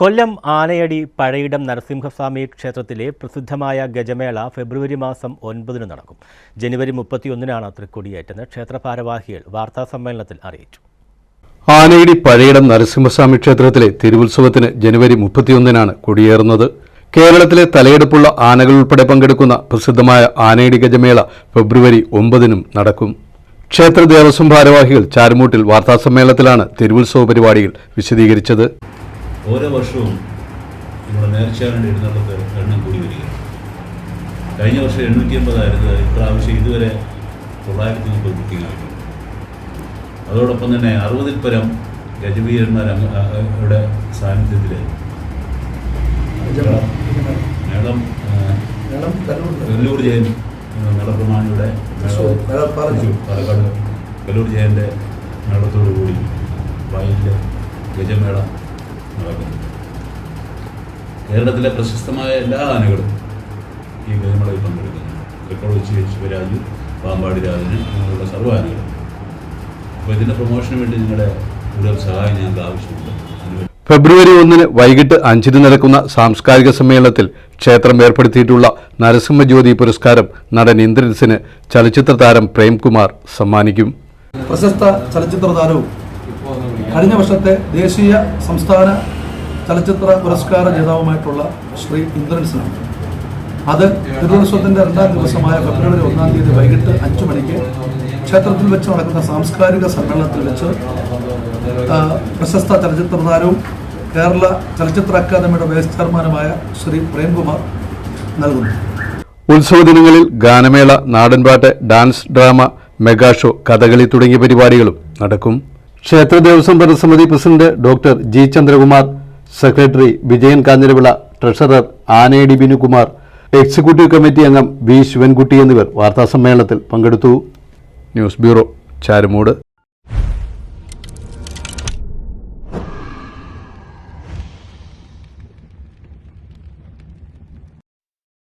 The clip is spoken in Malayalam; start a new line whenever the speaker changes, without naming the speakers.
കൊല്ലം ആനയടി പഴയിടം നരസിംഹസ്വാമി ക്ഷേത്രത്തിലെ പ്രസിദ്ധമായ ഗജമേള ഫെബ്രുവരി മാസം ഒൻപതിന് നടക്കും. ജനുവരി മുപ്പത്തിയൊന്നിനാണ് തൃക്കൊടിയേറ്റെന്ന് ക്ഷേത്ര ഭാരവാഹികൾ വാർത്താസമ്മേളനത്തിൽ അറിയിച്ചു.
ആനയടി പഴയിടം നരസിംഹസ്വാമി ക്ഷേത്രത്തിലെ തിരുവുത്സവത്തിന് ജനുവരി മുപ്പത്തിയൊന്നിനാണ് കൊടിയേറുന്നത്. കേരളത്തിലെ തലയെടുപ്പുള്ള ആനകൾ ഉൾപ്പെടെ പങ്കെടുക്കുന്ന പ്രസിദ്ധമായ ആനയടി ഗജമേള ഫെബ്രുവരി ഒമ്പതിനും നടക്കും. ക്ഷേത്ര ദേവസ്വം ഭാരവാഹികൾ ചാരുമൂട്ടിൽ വാർത്താസമ്മേളനത്തിലാണ് തിരുവുത്സവ പരിപാടികൾ വിശദീകരിച്ചത്.
ഓരോ വർഷവും നമ്മുടെ നേർച്ചയാറിന്റെ എഴുന്നള്ളത്ത് എണ്ണം കൂടി വരികയാണ്. കഴിഞ്ഞ വർഷം എണ്ണൂറ്റി അമ്പതായിരുന്നു ഇപ്രാവശ്യം ഇതുവരെ തൊള്ളായിരത്തി മുപ്പത് ബുക്കിംഗ് ആയിട്ടുണ്ട് അതോടൊപ്പം തന്നെ അറുപതിൽ പരം ഗജവീരന്മാർ യുടെ സാന്നിധ്യത്തിൽ മേളം ആ, വെല്ലൂർ ജയൻ മേളപ്രമാണിയുടെ
പാലക്കാട്.
കല്ലൂർ ജയന്റെ മേളത്തോടു കൂടി വയലിന്റെ ഗജമേള കേരളത്തിലെ പ്രശസ്തമായ എല്ലാ ആനകളും ഈ വേമളയിൽ പങ്കെടുക്കുന്നു. റെക്കോർഡ് വെച്ച് ശിവരാജു പാമ്പാടി രാജന് അങ്ങനെയുള്ള സർവ ആനകളും. അപ്പോൾ ഇതിന്റെ പ്രൊമോഷന് വേണ്ടി നിങ്ങളുടെ കൂടുതൽ സഹായം ഞങ്ങൾക്ക് ആവശ്യമുണ്ട്.
ഫെബ്രുവരി ഒന്നിന് വൈകിട്ട് അഞ്ചിന് നടക്കുന്ന സാംസ്കാരിക സമ്മേളനത്തിൽ ക്ഷേത്രം ഏർപ്പെടുത്തിയിട്ടുള്ള നരസിംഹജ്യോതി പുരസ്കാരം നടൻ ഇന്ദ്രൻസിന് ചലച്ചിത്ര താരം പ്രേംകുമാർ സമ്മാനിക്കും.
പ്രശസ്ത ചലച്ചിത്ര താരവും കഴിഞ്ഞ വർഷത്തെ ദേശീയ സംസ്ഥാന ചലച്ചിത്ര പുരസ്കാര ജേതാവുമായിട്ടുള്ള ശ്രീ ഇന്ദ്രൻസിനാണ്. അത് തിരുവനന്തപുരത്തിന്റെ രണ്ടാം ദിവസമായ ഫെബ്രുവരി ഒന്നാം തീയതി വൈകിട്ട് അഞ്ചു മണിക്ക് ക്ഷേത്രത്തിൽ വെച്ച് നടക്കുന്ന സാംസ്കാരിക സമ്മേളനത്തിൽ വെച്ച് പ്രശസ്ത ചലച്ചിത്ര താരവും കേരള ചലച്ചിത്ര അക്കാദമിയുടെ വൈസ് ചെയർമാനുമായ ശ്രീ പ്രേംകുമാർ നൽകുന്നു.
ഉത്സവ ദിനങ്ങളിൽ ഗാനമേള നാടൻപാട്ട് dance drama mega show Kathakali തുടങ്ങിയ പരിപാടികളും നടക്കും. ക്ഷേത്ര ദേവസ്വം ഭരണസമിതി president doctor G Chandrakumar secretary Vijayan Kanjiravila treasurer Anedi Binukumar executive committee അംഗം വി ശിവൻകുട്ടി എന്നിവർ വാർത്താസമ്മേളനത്തിൽ പങ്കെടുത്തു. News bureau Charummood.